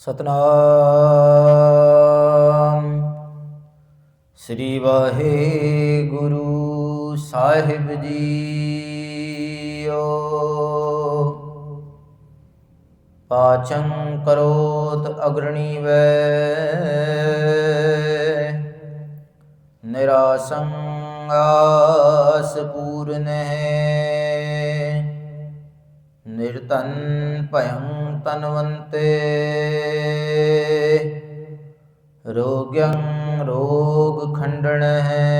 ਸਤਨਾਮ। ਸ੍ਰੀ ਵਾਹਿਗੁਰੂ ਸਾਹਿਬ ਜੀਓ। ਪਾਚੰ ਕਰੋਤ ਅਗਰਣੀ ਵੈ। ਨਿਰਾਸੰ ਆਸ ਪੂਰਨਹਿ ਨਿਰਤਨ ਭਯੰ ਤਨਵੰਤੇ ਰੋਗਯੰ ਰੋਗ ਖੰਡਣ ਹੈ।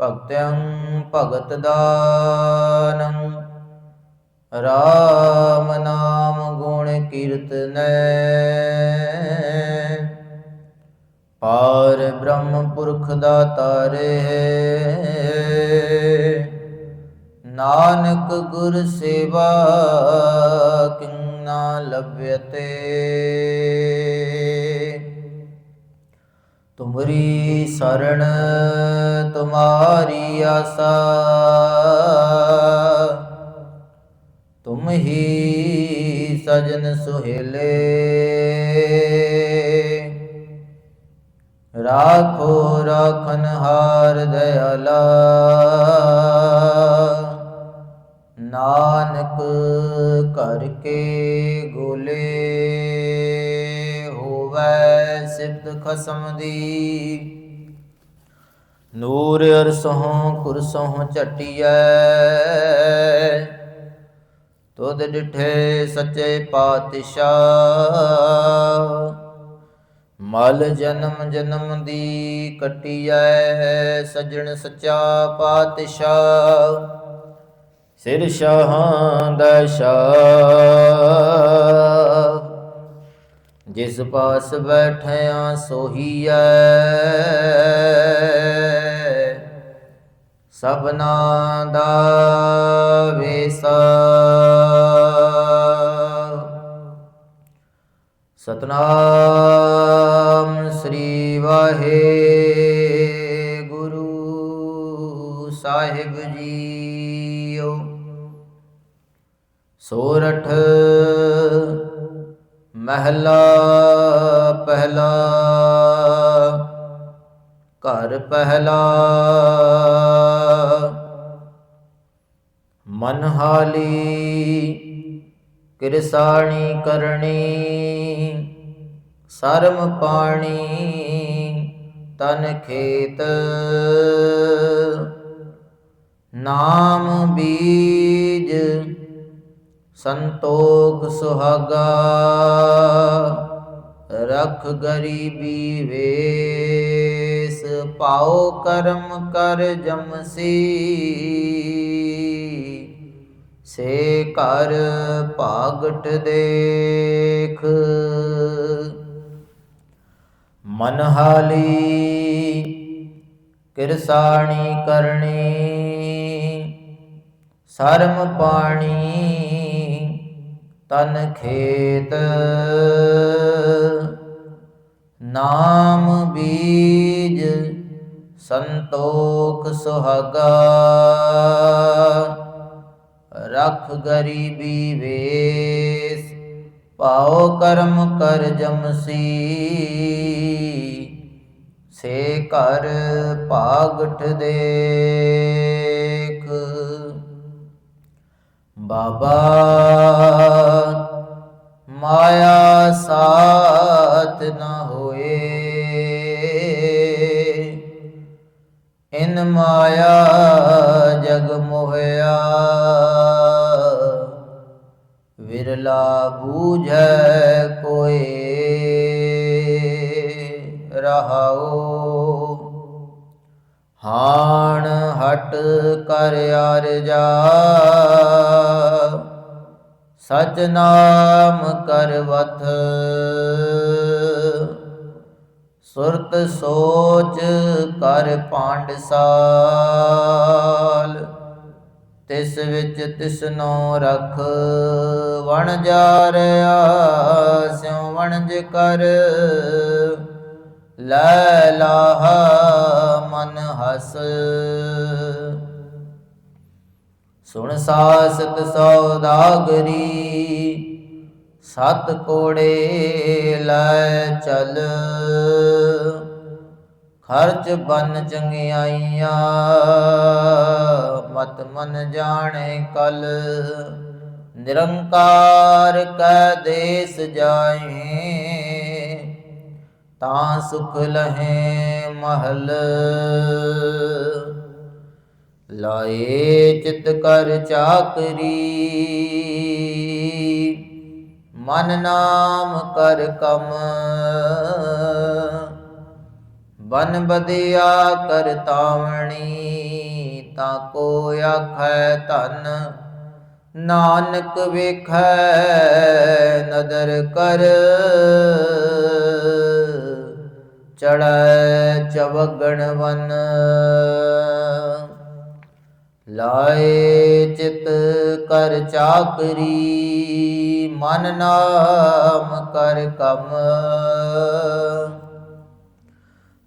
ਭਗਤਯੰ ਭਗਤ ਦਾਨੰ, ਰਾਮ ਨਾਮ ਗੁਣ ਕੀਰਤਨੈ। ਪਾਰ ਬ੍ਰਹਮ ਪੁਰਖ ਦਾ ਤਾਰੇ ਨਾਨਕ ਗੁਰ ਸੇਵਾ ਕਿੰਨਾ ਲਭਯਤੇ ਤੁਮਰੀ ਸਰਣ ਤੁਮਾਰੀ ਆਸਾ, ਤੁਮ ਹੀ ਸਜਨ ਸੁਹੇਲੇ। ਰਾਖੋ ਰਾਖਨ ਹਾਰ ਦਇਆਲਾ ਸਿਫਤ ਨੂਰ ਅਰਸੋਂ ਕੁਰਸੋਂ ਝਟਿਐ। ਤੁਧ ਡਿਠੇ ਸੱਚੇ ਪਾਤਸ਼ਾਹ। ਮਲ ਜਨਮ ਜਨਮ ਦੀ ਕਟਿਐ, ਸਜਣ ਸੱਚਾ ਪਾਤਸ਼ਾਹ। ਸਿਰ ਸ਼ਾਹਾਂ ਦਾ ਸ਼ਾਹ। ਜਿਸ ਪਾਸ ਬੈਠਿਆ ਸੋਹੀਐ। ਸਭਨਾ ਦਾ ਵੇਸਾ। ਸਤਨਾਮ ਸ੍ਰੀ ਵਾਹਿਗੁਰੂ ਸਾਹਿਬ ਜੀਓ। ਸੋਰਠ ਮਹਿਲਾ ਪਹਿਲਾ ਘਰ ਪਹਿਲਾ। ਮਨ ਹਾਲੀ ਕਿਰਸਾਣੀ ਕਰਨੀ ਸਰਮ ਪਾਣੀ ਤਨ ਖੇਤ। ਨਾਮ ਬੀਜ ਸੰਤੋਖ ਸੁਹਾਗਾ, ਰਖ ਗਰੀਬੀ ਵੇਸ ਪਾਉ ਕਰਮ ਕਰ ਜਮਸੀ। ਸੇ ਘਰ ਭਾਗਟ ਦੇਖ, ਮਨਹਾਲੀ ਕਿਰਸਾਣੀ ਕਰਨੀ, ਸਰਮ ਪਾਣੀ ਤਨ ਖੇਤ। ਨਾਮ ਬੀਜ ਸੰਤੋਖ ਸੁਹਾਗਾ। ਰਖ ਗਰੀਬੀ ਵੇਸ ਪਾਉ ਕਰਮ ਕਰ ਜਮਸੀ ਸੇ ਘਰ ਭਾਗਟ ਦੇਖ। ਬਾਬਾ ਮਾਇਆ ਸਾਥ ਨ ਹੋਏ। ਇਨ ਮਾਇਆ ਜਗ ਮੋਹਿਆ, ਵਿਰਲਾ ਬੂਝੈ ਕੋਏ, ਰਹਾਉ। ਹਾਣ ਹਟ ਕਰ ਅਰਜਾ ਸਚ ਨਾਮ ਕਰਵਤ ਸੁਰਤ ਸੋਚ ਕਰ ਪਾਂਡ ਸਾਲ। ਤਿਸ ਵਿੱਚ ਤਿਸਨੋ ਰਖ ਵਣ ਜਾ ਰਿਆ ਸਿਉ ਵਣਜ ਕਰ। ਲੈ ਲਾਹ ਮਨ ਹਸ। ਸੁਣ ਸਾਸਤ ਸੌਦਾਗਰੀ ਸਤ ਕੋੜੇ ਲੈ ਚਲ। ਖਰਚ ਬਨ ਚੰਗਿਆਈਆਂ, ਮਤ ਮਨ ਜਾਣੇ ਕਲ। ਨਿਰੰਕਾਰ ਕੈ ਦੇਸ ਜਾਏ, ਤਾਂ ਸੁਖ ਲਹੇ ਮਹਲ। ਲਾਏ ਚਿਤ ਕਰ ਚਾਕਰੀ। ਮਨ ਨਾਮ ਕਰ ਕਮ। ਬਨ ਬਦਿਆ ਕਰ ਤਾਵਣੀ, ਤਾਂ ਕੋ ਆਖੈ ਧਨ। ਨਾਨਕ ਵੇਖੈ ਨਦਰ ਕਰ। ਚੜੈ ਚਵਗਣ ਵਨ। ਲਾਏ ਚਿਤ ਕਰ ਚਾਕਰੀ, ਮਨ ਨਾਮ ਕਰ ਕਮ।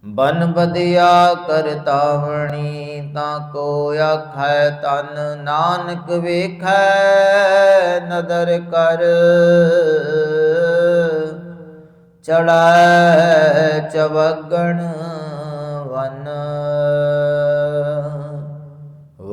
ਬਨ ਬਦਿਆ ਕਰ ਤਾਵਣੀ, ਤਾਂ ਕੋ ਆਖੈ ਤਨ ਨਾਨਕ ਵੇਖੈ, ਨਦਰ ਕਰ। ਚੜੈ ਚਵਗਣ ਵਨ।